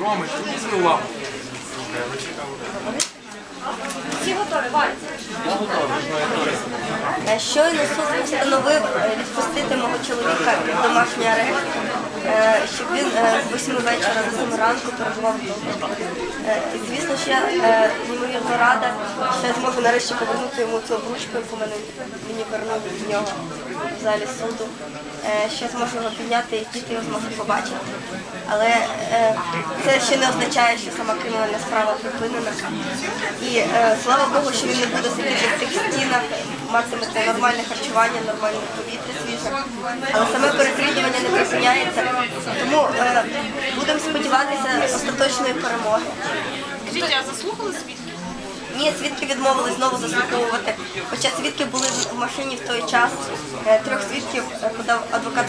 Ромич, візьми лапу. Всі готові, Валь? Е, Щойно суд встановив е, відпустити мого чоловіка домашній арешт, щоб він е, з 8 вечора до 7 ранку перебував вдома. Е, І звісно, що я е, неймовірно рада, що я зможу нарешті повернути йому цю обручку, яку мене мені вернув від нього в залі суду. Е, Що я зможу його підняти і діти його зможуть побачити. Але е, це ще не означає, що сама кримінальна справа припинена. І е, слава Богу, що він не буде сидіти в цих стінах, матиме нормальне харчування, нормальне повітря свіже. Але саме переслідування не припиняється. Тому е, будемо сподіватися остаточної перемоги. Скажіть, а заслухали свідки? Ні, свідки відмовились знову заслуховувати. Хоча свідки були в машині в той час. Е, Трьох свідків е, подав адвокат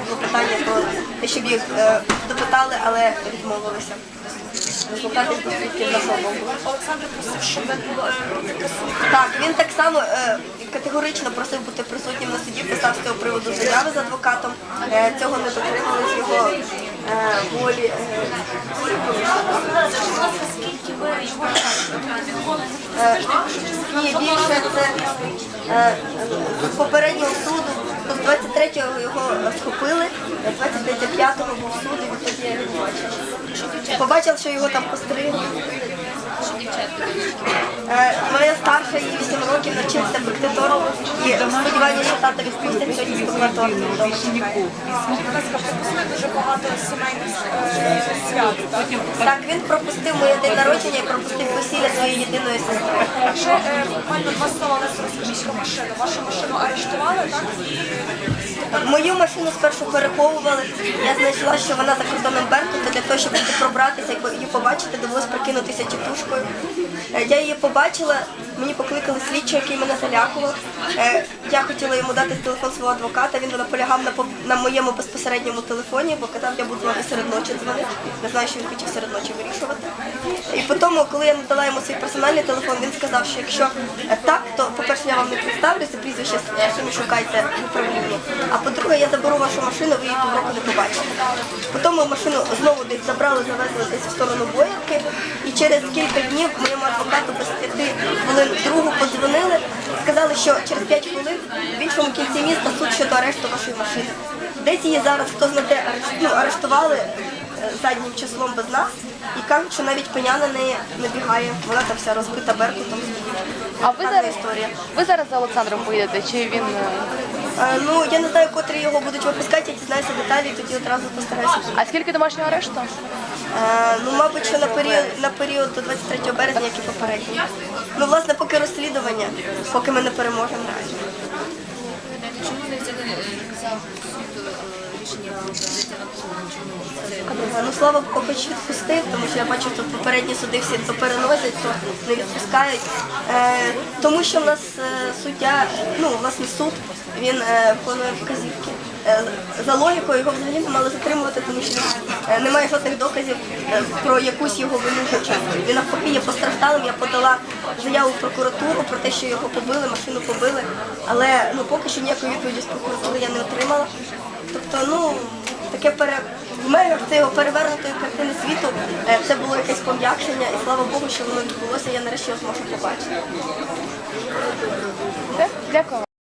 про те, щоб їх е, допитали, але відмовилися. Дослухати до свідків на. Олександр просив, щоб було е. Так, він так само е, категорично просив бути присутнім на суді, писав з цього приводу заяви з адвокатом. Е, цього не дотримались його е, волі. Скільки ви його більше це попереднього суду, з 23-го його схопили, 25-го був суд, і відтоді я його бачила. Побачила, що його там постригли. Е, Моя старша, їй 8 років, навчилася пекти торт. І сподіваюся, що тата відпустять сьогодні з торт так? Він пропустив моє день народження і пропустив весілля своєї єдиної сестри. Ще е, буквально два слова нас розкажіть про машину. Вашу машину арештували, так? Мою машину спершу переховували. Я знайшла, що вона за кордоном Беркута, для того, щоб туди пробратися і її побачити, довелось прикинутися тітушкою. Е, Я її побачила, мені покликали слідчого, який мене залякував. Е, Я хотіла йому дати телефон свого адвоката, він наполягав на, на моєму безпосередньому телефоні, бо казав, я буду вам і серед ночі дзвонити. Знаю, що він хотів серед ночі вирішувати. І потім, коли я надала йому свій персональний телефон, він сказав, що якщо е, так, то по-перше, я вам не представлюся, прізвище самі шукайте в управлінні. А по-друге, я заберу вашу машину, ви її півроку не побачите. Потім ми машину знову десь забрали, завезли десь в сторону боярки. І через кілька днів моєму адвокату без п'яти хвилин другу подзвонили, сказали, що через п'ять хвилин в іншому кінці міста суд щодо арешту вашої машини. Десь її зараз хто знаде ну, арештували заднім числом без нас і кажуть, що навіть пеня на неї набігає. Вона там вся розбита беркутом. А ви зараз історія. ви зараз за Олександром поїдете? Чи він е, Е, Ну, я не знаю, котрі його будуть випускати, я дізнаюся деталі, і тоді одразу постараюся. а скільки домашнього арешту? Е, Ну, мабуть, що на період, на період до 23 березня, як і попередньо. Ну, власне, поки розслідування, поки ми не переможемо. Чому не взяли е, за суд е, рішення про взяття на полон? Чому це Е, Ну, слава Богу, хоч відпустив, тому що я бачу, тут попередні суди всі то переносять, то не відпускають. Е, тому що в нас е, суддя, ну, власне, суд, він е, виконує вказівки. Е, за логікою його взагалі не мали затримувати, тому що е, не жодних доказів е, про якусь його вину хоча. Він навпаки є постраждалим. Я подала заяву в прокуратуру про те, що його побили, машину побили. Але ну, поки що ніякої відповіді з прокуратури я не отримала. Тобто, ну, таке пере... в межах цієї перевернутої картини світу е, це було якесь пом'якшення, і слава Богу, що воно відбулося, я нарешті його зможу побачити. Дякую.